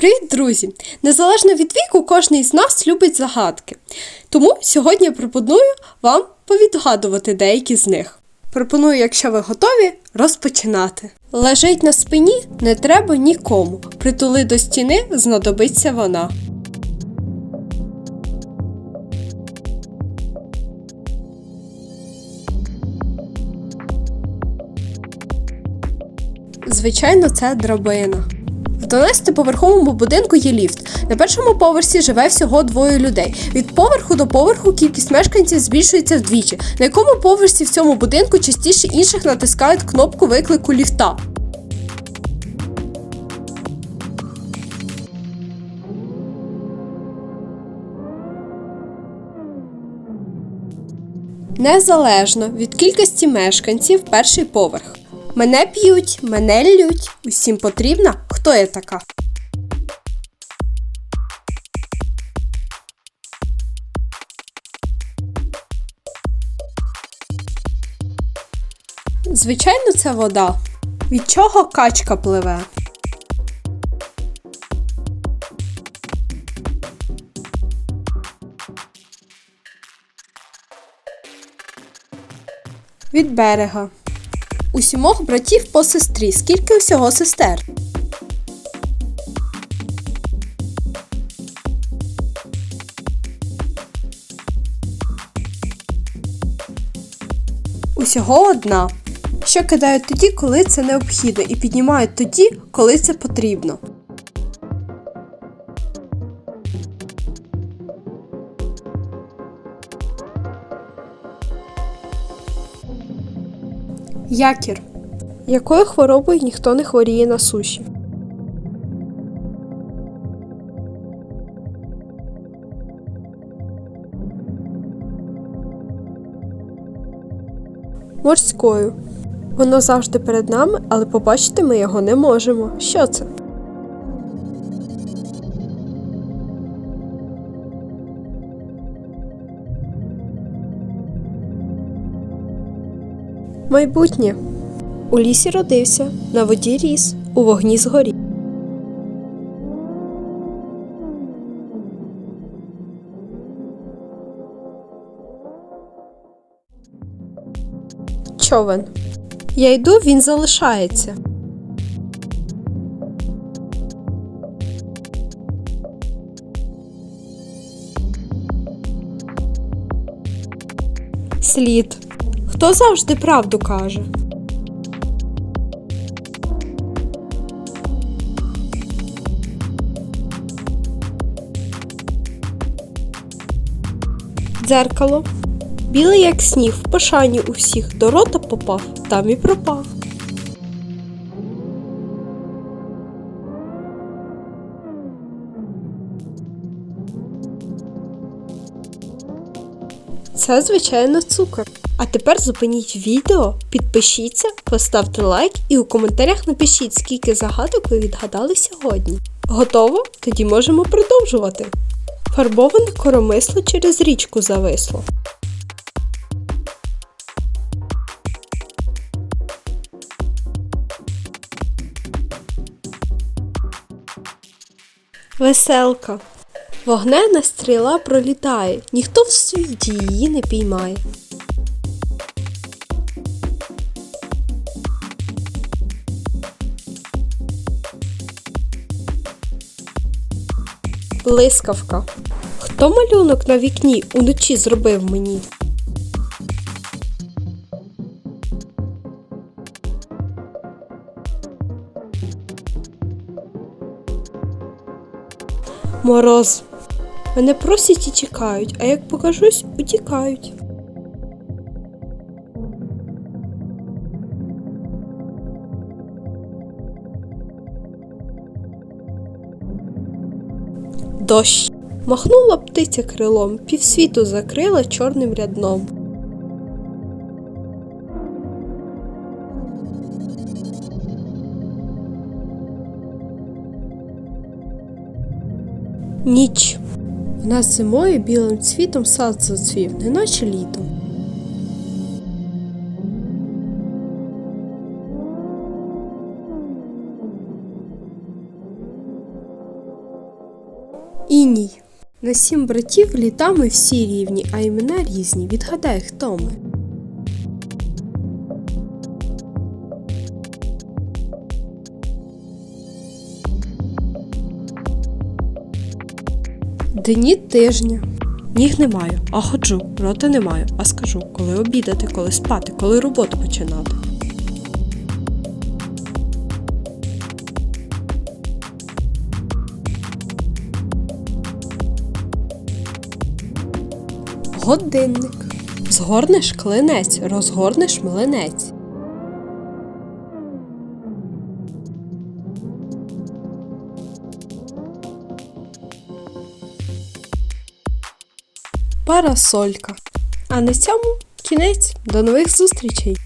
Привіт, друзі! Незалежно від віку, кожен із нас любить загадки. Тому сьогодні я пропоную вам повідгадувати деякі з них. Пропоную, якщо ви готові, розпочинати. Лежить на спині не треба нікому. Притули до стіни знадобиться вона. Звичайно, це драбина. В 12-поверховому будинку є ліфт. На першому поверсі живе всього двоє людей. Від поверху до поверху кількість мешканців збільшується вдвічі. На якому поверсі в цьому будинку частіше інших натискають кнопку виклику ліфта? Незалежно від кількості мешканців перший поверх. Мене п'ють, мене лють. Усім потрібна? Хто я така? Звичайно, це вода. Від чого качка пливе? Від берега. У сімох братів по сестрі. Скільки усього сестер? Усього одна. Що кидають тоді, коли це необхідно, і піднімають тоді, коли це потрібно. Якір. Якою хворобою ніхто не хворіє на суші? Морською. Воно завжди перед нами, але побачити ми його не можемо. Що це? Майбутнє. У лісі родився, на воді ріс, у вогні згорів. Човен. Я йду, він залишається. Слід. Хто завжди правду каже? Дзеркало. Білий, як сніг, в пошані у всіх до рота попав, там і пропав. Це, звичайно, цукор. А тепер зупиніть відео, підпишіться, поставте лайк і у коментарях напишіть, скільки загадок ви відгадали сьогодні. Готово? Тоді можемо продовжувати. Фарбоване коромисло через річку зависло. Веселка. Вогнена стріла пролітає, ніхто в світі її не піймає. Блискавка. Хто малюнок на вікні уночі зробив мені? Мороз. Мене просять і чекають, а як покажусь, утікають. Дощ. Махнула птиця крилом, півсвіту закрила чорним рядном. Ніч. У нас зимою білим цвітом сад зацвів, неначе літом. Іній. На сім братів літами всі рівні, а імена різні. Відгадай, хто ми. Дні тижня. Ніг не маю, а ходжу, рота не маю, а скажу, коли обідати, коли спати, коли роботу починати. Годинник. Згорнеш клинець, розгорнеш млинець. Парасолька. А на цьому кінець. До нових зустрічей!